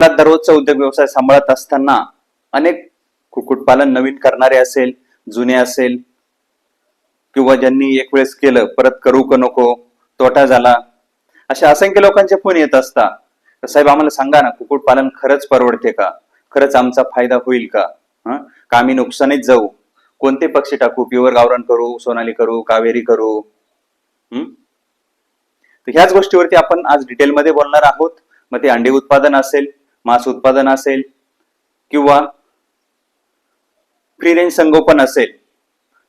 आपला दररोजचा उद्योग व्यवसाय सांभाळत असताना अनेक कुक्कुटपालन नवीन करणारे असेल जुने असेल किंवा ज्यांनी एक वेळेस केलं परत करू का नको तोटा झाला अशा असंख्य लोकांचे फोन येत असतात. तर साहेब आम्हाला सांगा ना कुक्कुटपालन खरंच परवडते का? खरंच आमचा फायदा होईल का? हं? का आम्ही नुकसानीत जाऊ? कोणते पक्षी टाकू? प्युअर गावरण करू सोनाली करू कावेरी करू? हम्म तर ह्याच गोष्टीवरती आपण आज डिटेलमध्ये बोलणार आहोत. मग ते अंडी उत्पादन असेल मांस उत्पादन असेल किंवा फ्री रेंज संगोपन असेल.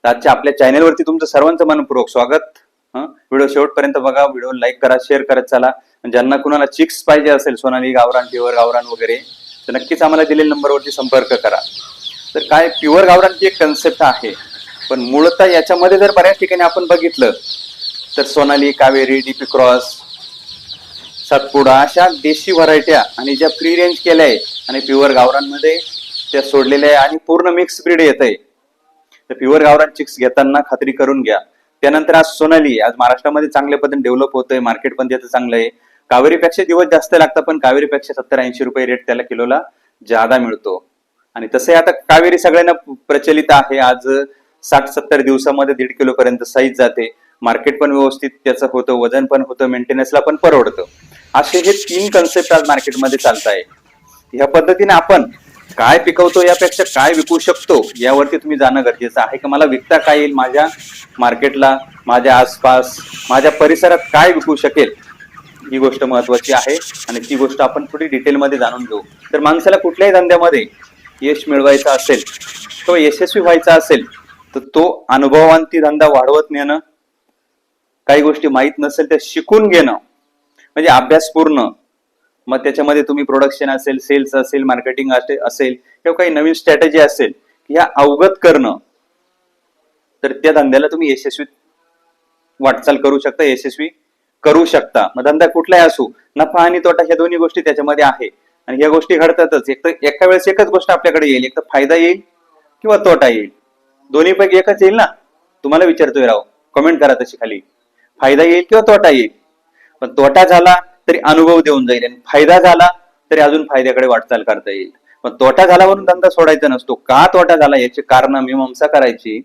तर आजच्या आपल्या चॅनेलवरती तुमचं सर्वांचं मनपूर्वक स्वागत. व्हिडिओ शेवटपर्यंत बघा. व्हिडिओ लाईक करा शेअर करत चला. ज्यांना कुणाला चिक्स पाहिजे असेल सोनाली गावरान प्युअर गावरान वगैरे तर नक्कीच आम्हाला दिलेल्या नंबरवरती संपर्क करा. तर काय प्युअर गावरानची एक कन्सेप्ट आहे. पण मूळतः याच्यामध्ये जर बऱ्याच ठिकाणी आपण बघितलं तर सोनाली कावेरी डीपी क्रॉस सातपुडा अशा देशी व्हरायट्या आणि ज्या फ्री रेंज केल्या आहे आणि प्युअर गावरांमध्ये त्या सोडलेल्या आहे आणि पूर्ण मिक्स ब्रीड येत आहे तर प्युअर गावरान चिक्स घेताना खात्री करून घ्या. त्यानंतर आज सोनाली आज महाराष्ट्रामध्ये चांगल्या पद्धतीने डेव्हलप होतंय मार्केट पण त्याचं चांगलं आहे. कावेरीपेक्षा दिवस जास्त लागतात पण कावेरीपेक्षा सत्तर ऐंशी रुपये रेट त्याला किलोला जादा मिळतो. आणि तसे आता कावेरी सगळ्यांना प्रचलित आहे. आज साठ सत्तर दिवसामध्ये दीड किलो पर्यंत साईज जाते. मार्केट पण व्यवस्थित त्याचं होतं वजन पण होतं मेंटेनन्सला पण परवडतं. असे हे तीन कन्सेप्ट आज मार्केटमध्ये चालत आहे ह्या पद्धतीने आपण काय पिकवतो यापेक्षा काय विकू शकतो यावरती तुम्ही जाणं गरजेचं आहे की? मला विकता काय येईल माझ्या मार्केटला माझ्या आसपास माझ्या परिसरात काय विकू शकेल? ही गोष्ट महत्वाची आहे आणि ती गोष्ट आपण थोडी डिटेलमध्ये जाणून घेऊ. तर माणसाला कुठल्याही धंद्यामध्ये यश मिळवायचं असेल किंवा यशस्वी व्हायचा असेल तर तो अनुभवांती धंदा वाढवत नेणं काही गोष्टी माहीत नसेल त्या शिकून घेणं म्हणजे अभ्यास पूर्ण मग त्याच्यामध्ये तुम्ही प्रोडक्शन असेल सेल्स असेल मार्केटिंग असेल किंवा काही नवीन स्ट्रॅटेजी असेल ह्या अवगत करणं तर त्या धंद्याला तुम्ही यशस्वी वाटचाल करू शकता यशस्वी करू शकता. मग धंदा कुठलाही असू नफा आणि तोटा ह्या दोन्ही गोष्टी त्याच्यामध्ये आहे. आणि ह्या गोष्टी घडतातच. एक तर एका वेळेस एकच गोष्ट आपल्याकडे येईल. एक तर फायदा येईल किंवा तोटा येईल. दोन्ही पैकी एकच येईल ना? तुम्हाला विचारतोय राव. कमेंट करा तशी खाली. फायदा येईल किंवा तोटा येईल? पण तोटा झाला तरी अनुभव देऊन जाईल आणि फायदा झाला तरी अजून फायद्याकडे वाटचाल करता येईल. पण तोटा झाला म्हणून धंदा सोडायचा नसतो. का तोटा झाला याची कारण मीमांसा करायची.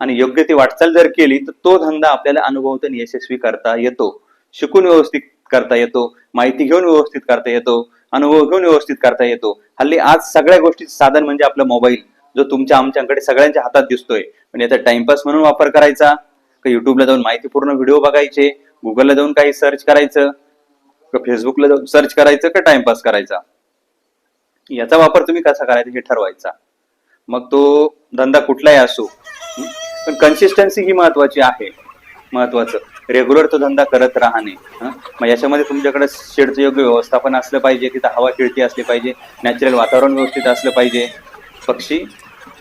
आणि योग्य ती वाटचाल जर केली तर तो धंदा आपल्याला अनुभवतून यशस्वी करता येतो. शिकून व्यवस्थित करता येतो. माहिती घेऊन व्यवस्थित करता येतो. अनुभव घेऊन व्यवस्थित करता येतो. हल्ली आज सगळ्या गोष्टीचं साधन म्हणजे आपला मोबाईल जो तुमच्या आमच्याकडे सगळ्यांच्या हातात दिसतोय. पण याचा टाइमपास म्हणून वापर करायचा. का युट्यूबला जाऊन माहितीपूर्ण व्हिडिओ बघायचे. गुगलला जाऊन काही सर्च करायचं? का फेसबुकला जाऊन सर्च करायचं का टाइमपास करायचा? याचा वापर तुम्ही कसा करायचा हे ठरवायचा. मग तो धंदा कुठलाही असो पण कन्सिस्टन्सी ही महत्वाची आहे. महत्वाचं. रेग्युलर तो धंदा करत राहणे मग याच्यामध्ये तुमच्याकडे शेडचं योग्य व्यवस्थापन असलं पाहिजे तिथं हवा खिळती असली पाहिजे नॅचरल वातावरण व्यवस्थित असलं पाहिजे पक्षी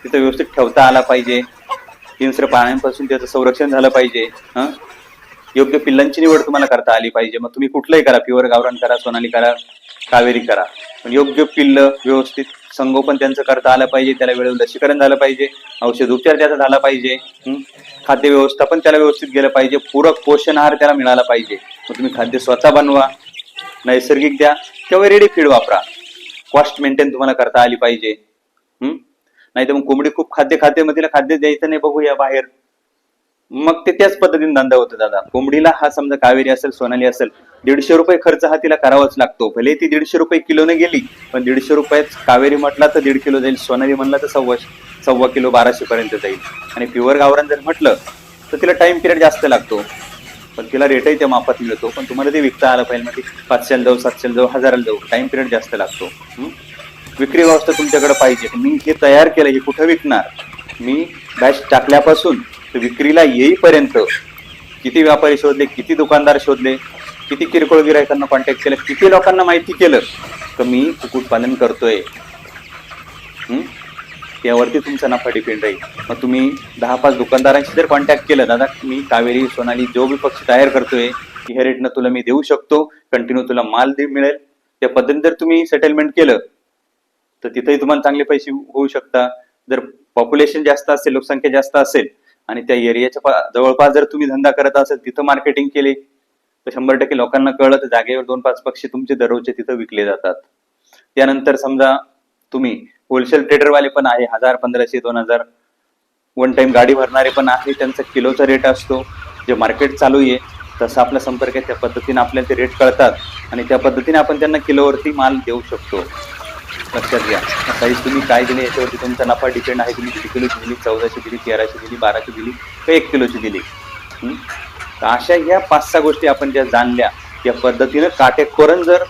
तिथं व्यवस्थित ठेवता आला पाहिजे हिंस्र प्राण्यांपासून त्याचं संरक्षण झालं पाहिजे हां? योग्य पिल्लांची निवड तुम्हाला करता आली पाहिजे. मग तुम्ही कुठलंही करा प्युअर गावरान करा सोनाली करा कावेरी करा. पण योग्य पिल्ल व्यवस्थित संगोपन त्यांचं करता आलं पाहिजे त्याला वेळेवर लसीकरण झालं पाहिजे औषध उपचार त्याचा झाला पाहिजे खाद्य व्यवस्थापन त्याला व्यवस्थित गेलं पाहिजे पूरक पोषण आहार त्याला मिळाला पाहिजे. मग तुम्ही खाद्य स्वतः बनवा नैसर्गिक द्या किंवा रेडी फीड वापरा. कॉस्ट मेंटेन तुम्हाला करता आली पाहिजे. नाही तर मग कोंबडी खूप खाद्य खाते मग तिला खाद्य द्यायचं नाही बघूया बाहेर. मग ते त्याच पद्धतीने धंदा होतो दादा. कोंबडीला हा समजा कावेरी असेल सोनाली असेल दीडशे रुपये खर्च हा तिला करावाच लागतो. भले ती दीडशे रुपये किलोने गेली पण दीडशे रुपयात कावेरी म्हटला तर दीड किलो जाईल सोनाली म्हणला तर सव्वा सव्वा किलो बाराशे पर्यंत जाईल. आणि प्युअर गावरान जर म्हटलं तर तिला टाइम पिरियड जास्त लागतो. पण तिला रेटही त्या मापात मिळतो. पण तुम्हाला ते विकता आलं पाहिजे मग पाचशेला जाऊ सातशेला जाऊ हजाराला जाऊ टाइम पिरियड जास्त लागतो. विक्री व्यवस्था तुमच्याकडे पाहिजे. मी हे तयार केलं हे कुठं विकणार? मी बॅच टाकल्यापासून विक्रीला येईपर्यंत किती व्यापारी शोधले किती दुकानदार शोधले किती किरकोळ गिरायकांना कॉन्टॅक्ट केलं किती लोकांना माहिती केलं तर मी कुक्कुटपालन करतोय. यावरती त्यावरती तुमचा नफा डिपेंड राहील. मग तुम्ही दहा पाच दुकानदारांशी जर कॉन्टॅक्ट केलं दादा मी कावेरी सोनाली जो बी पक्ष तयार करतोय की ह्या रेटनं तुला मी देऊ शकतो कंटिन्यू तुला माल दे मिळेल. त्या पद्धतीने जर तुम्ही सेटलमेंट केलं तर तिथेही तुम्हाला चांगले पैसे होऊ शकता. जर पॉप्युलेशन जास्त असेल लोकसंख्या जास्त असेल आणि त्या एरियाच्या जवळपास जर तुम्ही धंदा करत असेल तिथं मार्केटिंग केले तर शंभर टक्के लोकांना कळलं तर जागेवर दोन पाच पक्षी तुमचे दररोजचे तिथं विकले जातात. त्यानंतर समजा तुम्ही होलसेल ट्रेडरवाले पण आहे हजार पंधराशे दोन हजार. वन टाइम गाडी भरणारे पण आहे त्यांचा किलोचा रेट असतो. जे मार्केट चालू आहे तसा आपला संपर्क आहे त्या पद्धतीने आपल्याला ते रेट कळतात. आणि त्या पद्धतीने आपण त्यांना किलोवरती माल देऊ शकतो. लक्षात घ्या. साईज तुम्ही काय दिले याच्यावरती तुमचा नफा डिपेंड आहे. तुम्ही किती किलोची दिली? चौदाशे दिली तेराशे दिली बाराशे दिली का एक किलोची दिली? तर अशा ह्या पाच सहा गोष्टी आपण ज्या जाणल्या त्या पद्धतीनं काटेकोरन जर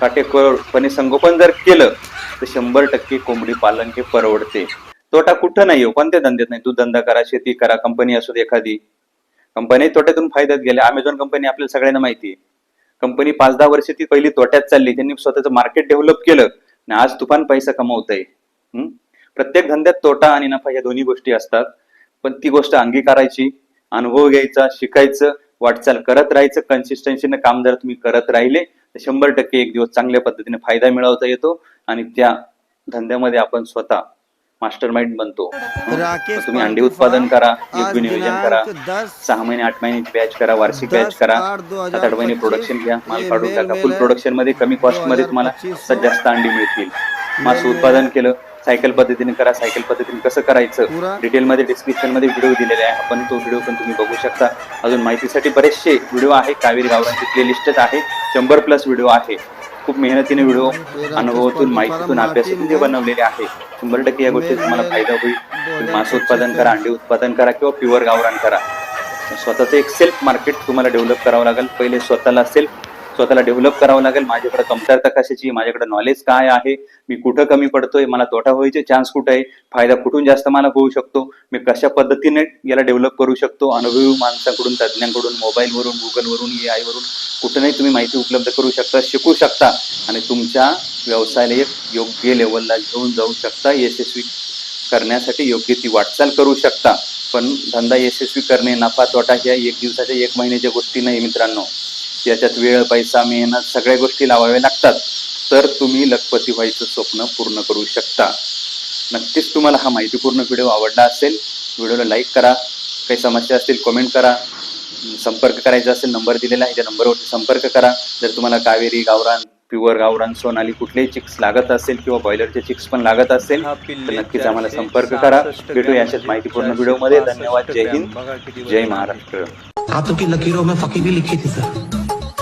काटेकोरपणे संगोपन जर केलं तर शंभर टक्के कोंबडी पालन हे परवडते. तोटा कुठं नाही हो. कोणत्या धंद्यात नाही. तू धंदा करा शेती करा कंपनी असू दे एखादी. कंपनी तोट्यातून फायद्यात गेल्या. अमेझॉन कंपनी आपल्याला सगळ्यांना माहिती आहे. कंपनी पाच दहा वर्ष ती पहिली तोट्यात चालली. त्यांनी स्वतःचं मार्केट डेव्हलप केलं. आणि आज तुफान पैसा कमवत आहे प्रत्येक धंद्यात तोटा आणि नफा या दोन्ही गोष्टी असतात. पण ती गोष्ट अंगीकारायची अनुभव घ्यायचा शिकायचं वाटचाल करत राहायचं कन्सिस्टन्सीने काम जर तुम्ही करत राहिले तर शंभर टक्के एक दिवस चांगल्या पद्धतीने फायदा मिळवता येतो आणि त्या धंद्यामध्ये आपण स्वतः मास्टर माइंड बनतो तुम्ही अंडी उत्पादन करा योग्य नियोजन करा. सहा महिने आठ महिन्याची बॅच करा वार्षिक बॅच करा. सात आठ महिने प्रोडक्शन घ्या माल काढून टाका. फुल. प्रोडक्शनमध्ये कमी कॉस्टमध्ये तुम्हाला जास्त अंडी मिळतील. मास उत्पादन. केलं सायकल पद्धतीने करा सायकल पद्धतीने कसं करायचं? पुरा. डिटेल मध्ये डिस्क्रिप्शनमध्ये व्हिडिओ दिलेले आहे. आपण तो व्हिडिओ पण तुम्ही बघू शकता. अजून माहितीसाठी बरेचसे व्हिडिओ आहे. कावेरी गावरांची प्लेलिस्टच आहे. शंभर प्लस व्हिडिओ आहे. खूप मेहनतीने व्हिडिओ अनुभवातून माहितीतून अभ्यासातून जे बनवलेले आहे शंभर टक्के या गोष्टीत तुम्हाला फायदा होईल. मांस उत्पादन करा अंडी उत्पादन करा किंवा प्युअर गावरान करा. स्वतःचं एक सेल्फ मार्केट तुम्हाला डेव्हलप करावं लागेल. पहिले स्वतःला सेल्फ स्वतःला डेव्हलप करावं लागेल. माझ्याकडे कमतरता कशाची? माझ्याकडे नॉलेज काय आहे? मी कुठं कमी पडतोय? मला तोटा व्हायचे चान्स कुठं आहे? फायदा कुठून जास्त मला होऊ शकतो? मी कशा पद्धतीने याला डेव्हलप करू शकतो? अनुभवी माणसाकडून तज्ज्ञांकडून मोबाईलवरून गुगलवरून ए आयवरून कुठूनही तुम्ही माहिती उपलब्ध करू शकता शिकू शकता आणि तुमच्या व्यवसायाला एक योग्य लेवलला घेऊन जाऊ शकता. यशस्वी करण्यासाठी योग्य ती वाटचाल करू शकता. पण धंदा यशस्वी करणे नफा तोटा ह्या एक दिवसाच्या एक महिन्याच्या गोष्टी नाही मित्रांनो. याच्यात वेळ पैसा मेहनत सगळ्या गोष्टी लावाव्या लागतात. तर तुम्ही लखपती व्हायचं स्वप्न पूर्ण करू शकता. नक्कीच तुम्हाला हा माहितीपूर्ण व्हिडिओ आवडला असेल व्हिडिओला लाईक करा. काही समस्या असतील कमेंट करा. संपर्क करायचा असेल नंबर दिलेला आहे त्या नंबरवरती संपर्क करा. जर तुम्हाला कावेरी गावरान प्युअर गावरान सोनाली कुठलेही चिक्स लागत असेल किंवा बॉयलरचे चिक्स पण लागत असेल तर नक्कीच आम्हाला संपर्क करा. भेटूया अशाच माहितीपूर्ण व्हिडिओमध्ये. धन्यवाद. जय हिंद. जय महाराष्ट्र. हाथों की लकीरों में फकी भी लिखी थी सर.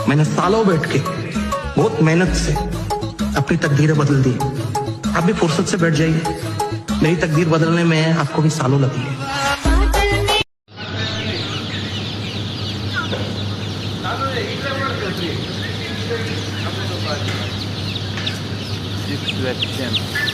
मैंने सालों बैठ के, बहुत मेहनत से अपनी तकदीरें बदल दी। आप भी फुर्सत से बैठ जाइए। मेरी तकदीर बदलने में आपको भी सालों Western.